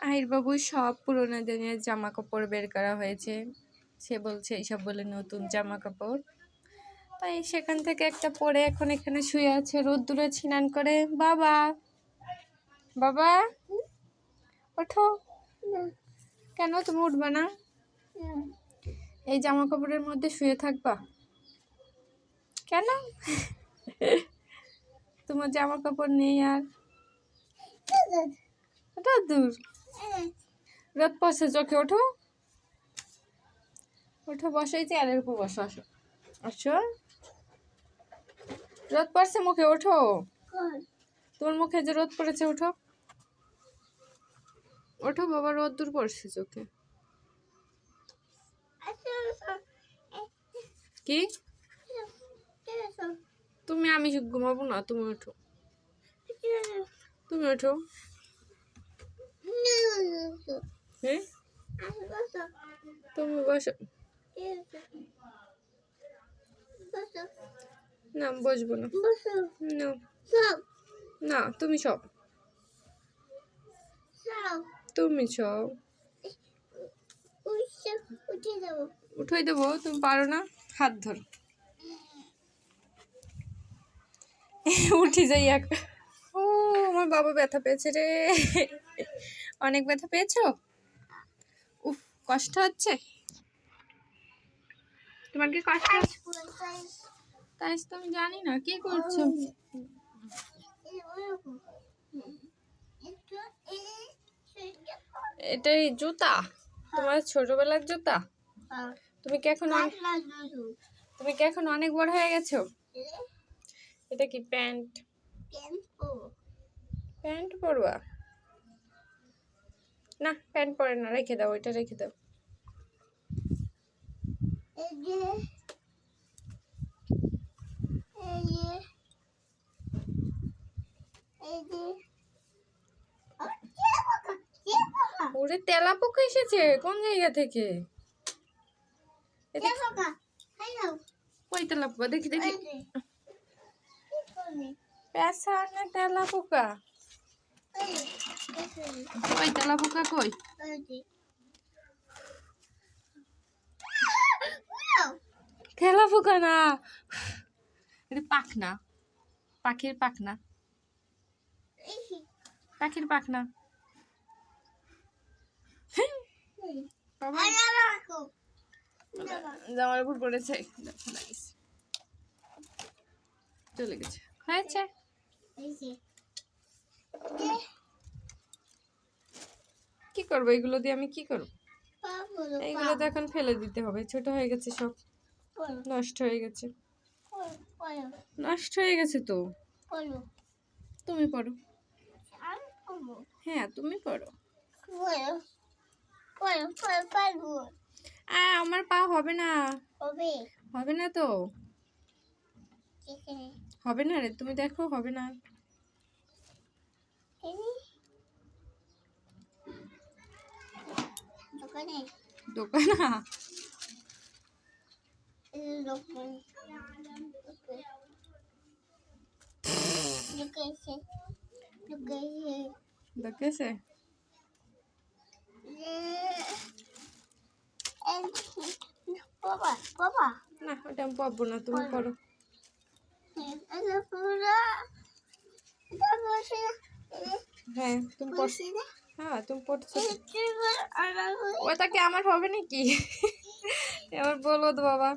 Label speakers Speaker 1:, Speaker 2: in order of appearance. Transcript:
Speaker 1: আহিরবাবুর সব পুরোনো দিনের জামা কাপড় বের করা হয়েছে। সে বলছে এইসব বলে নতুন জামা কাপড় তাই সেখান থেকে একটা পরে এখন এখানে শুয়ে আছে, রোদ্দুরে স্নান করে, বাবা! বাবা! ওঠো! কেন? তুমি উঠবা না? এই জামা কাপড়ের মধ্যে শুয়ে থাকবা? কেন? তোমার জামা কাপড় নেই আর? দূর রোদ পড়ছে চোখে ওঠো। ওঠো বসো এই চেয়ারের উপর বসো আসো। আসো। রোদ পড়ছে মুখে ওঠো। তোমার মুখে যে রোদ পড়েছে ওঠো। ওঠো বাবা রোদ দূর পড়ছে চোখে। কি? তুমি আমি ঘুমাবো না তুমি ওঠো। তুমি ওঠো। তুমি বসো। না, বসবো না। না। তুমি সব। তুমি সব। উঠাই দেবো, তুমি পারো না? হাত ধরো। উঠি যাই এক। ও, আমার বাবা ব্যথা পেয়েছে রে। অনেক ব্যথা পেয়েছ? উফ কষ্ট হচ্ছে? তোমার কি কষ্ট হচ্ছে? তাই তো আমি জানি না কি করছ? এটাই জুতা? তোমার ছোটবেলার জুতা? তুমি কি এখন তুমি কি এখন অনেক বড় হয়ে গেছো? এটা কি প্যান্ট? প্যান্ট পরবা? না প্যান্ট পরে না রেখে দাও ওইটা রেখে দাও। ওরে তেলা পোকা এসেছে কোন জায়গা থেকে? কই তেলা পোকা দেখি দেখি। পেঁচা না তেলা পোকা? কই, তেলা পোকা কই? তেলা পোকা না। এটা পাখনা পাখির পাখনা পাখির পাখনা জামার উপর পড়েছে। চলে গেছে। হয়েছে? কি করব? এগুলো দিয়ে আমি কি করব? এইগুলো তো এখন ফেলে দিতে হবে। ছোট হয়ে গেছে সব। নষ্ট হয়ে গেছে। নষ্ট হয়ে গেছে তো। তুমি পড়ো। হ্যাঁ তুমি পড়ো। আ আমার পা হবে না। হবে। না তো? হবে না রে তুমি দেখো হবে না।
Speaker 2: দোকানে
Speaker 1: দোকান
Speaker 2: দোকান লুকাইছে লুকাইছে
Speaker 1: দেখেছে
Speaker 2: বাবা বাবা
Speaker 1: না ওটা আমি পাবো না তুমি পড়ো
Speaker 2: এটা পুরো এটা বসে
Speaker 1: হ্যাঁ তুমি পড়
Speaker 2: বসে না
Speaker 1: হ্যাঁ তুমি হ্যাঁ, ওটাকে আমার হবে নাকি? এবার বলো তো বাবা।